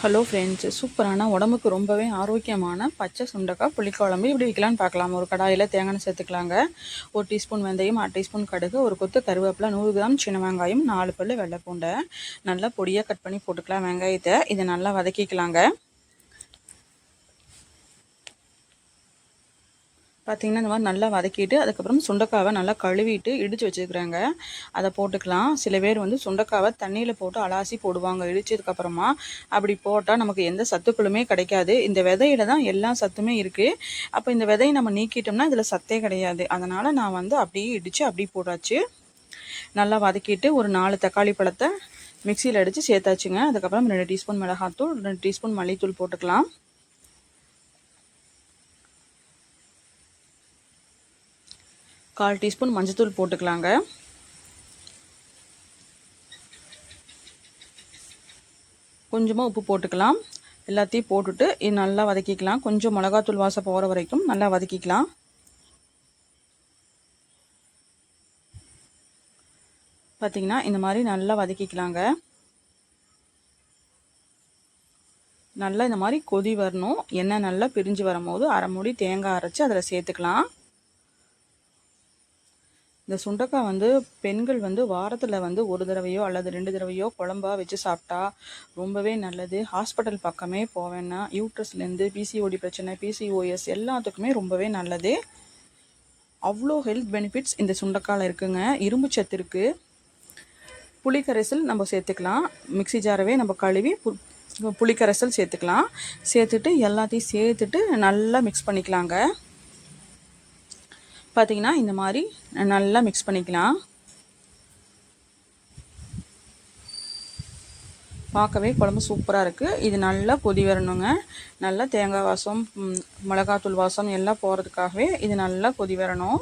Hello friends சூப்பரான உடம்புக்கு ரொம்பவே ஆரோக்கியமான பச்சை சுண்டக்காய் புளிக்குழம்பு இப்படி வைக்கலான்னு பார்க்கலாம். ஒரு கடாயில் தேங்காய் சேர்த்துக்கலாங்க. ஒரு டீஸ்பூன் வெந்தயம் அரை டீஸ்பூன் கடுகு ஒரு கொத்து கருவேப்பிலை நூறு கிராம் சின்ன வெங்காயம் நாலு பல் வெள்ளை பூண்டை நல்லா பொடியாக கட் பண்ணி போட்டுக்கலாம் வெங்காயத்தை. இதை நல்லா வதக்கிக்கலாங்க. பார்த்திங்கன்னா இந்த மாதிரி நல்லா வதக்கிட்டு அதுக்கப்புறம் சுண்டக்காவை நல்லா கழுவிட்டு இடித்து வச்சுக்கிறாங்க அதை போட்டுக்கலாம். சில பேர் வந்து சுண்டக்காவை தண்ணியில் போட்டு அலாசி போடுவாங்க. இடிச்சதுக்கப்புறமா அப்படி போட்டால் நமக்கு எந்த சத்துக்களுமே கிடைக்காது. இந்த விதையில தான் எல்லா சத்துமே இருக்குது அப்போ இந்த விதையை நம்ம நீக்கிட்டோம்னா இதில் சத்தே கிடையாது. அதனால் நான் வந்து அப்படியே இடித்து அப்படியே போட்டாச்சு. நல்லா வதக்கிட்டு ஒரு நாலு தக்காளி பழத்தை மிக்சியில் அடித்து சேர்த்தாச்சுங்க. அதுக்கப்புறம் ரெண்டு டீஸ்பூன் மிளகாத்தூள் ரெண்டு டீஸ்பூன் மல்லித்தூள் போட்டுக்கலாம். கால் டீஸ்பூன் மஞ்சத்தூள் போட்டுக்கலாங்க. கொஞ்சமாக உப்பு போட்டுக்கலாம். எல்லாத்தையும் போட்டுட்டு இது நல்லா வதக்கிக்கலாம். கொஞ்சம் மிளகாத்தூள் வாசம் போகிற வரைக்கும் நல்லா வதக்கிக்கலாம். பார்த்திங்கன்னா இந்த மாதிரி நல்லா வதக்கிக்கலாங்க. நல்லா இந்த மாதிரி கொதி வரணும். எண்ணெய் நல்லா பிரிஞ்சு வரும்போது அரை மூடி தேங்காய் அரைச்சி அதில் சேர்த்துக்கலாம். இந்த சுண்டக்காய் வந்து பெண்கள் வந்து வாரத்தில் வந்து ஒரு தடவையோ அல்லது ரெண்டு தடவையோ குழம்பா வச்சு சாப்பிட்டா ரொம்பவே நல்லது. ஹாஸ்பிட்டல் பக்கமே போவேன்னா யூட்ரஸ்லேருந்து பிசிஓடி பிரச்சனை பிசிஓஎஸ் எல்லாத்துக்குமே ரொம்பவே நல்லது. அவ்வளோ ஹெல்த் பெனிஃபிட்ஸ் இந்த சுண்டக்காயில் இருக்குங்க. இரும்பு சத்து இருக்குது புளிக்கரைசல் நம்ம சேர்த்துக்கலாம். மிக்சி ஜாரவே நம்ம கழுவி புளிக்கரைசல் சேர்த்துக்கலாம். சேர்த்துட்டு எல்லாத்தையும் சேர்த்துட்டு நல்லா மிக்ஸ் பண்ணிக்கலாங்க. பார்த்திங்கன்னா இந்த மாதிரி நல்லா மிக்ஸ் பண்ணிக்கலாம். பார்க்கவே குழம்பு சூப்பராக இருக்குது இது நல்லா கொதி வரணுங்க. நல்லா தேங்காய் வாசம் மிளகாத்தூள் வாசம் எல்லாம் போகிறதுக்காகவே இது நல்லா கொதி வரணும்.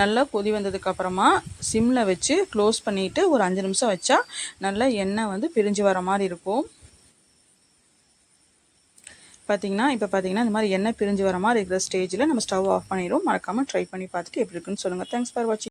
நல்லா கொதி வந்ததுக்கப்புறமா சிம்மில் வச்சு க்ளோஸ் பண்ணிவிட்டு ஒரு அஞ்சு நிமிஷம் வச்சா நல்லா எண்ணெய் வந்து பிரிஞ்சு வர மாதிரி இருக்கும். பார்த்தீங்கன்னா இப்போ பார்த்தீங்கன்னா இந்த மாதிரி எண்ணெய் பிரிஞ்சு வர மாதிரி இருக்கிற ஸ்டேஜில் நம்ம ஸ்டவ் ஆஃப் பண்ணிடுவோம் மறக்காமல் ட்ரை பண்ணி பார்த்துட்டு எப்படி இருக்குன்னு சொல்லுங்கள் தேங்க்ஸ் ஃபார் வாட்சிங்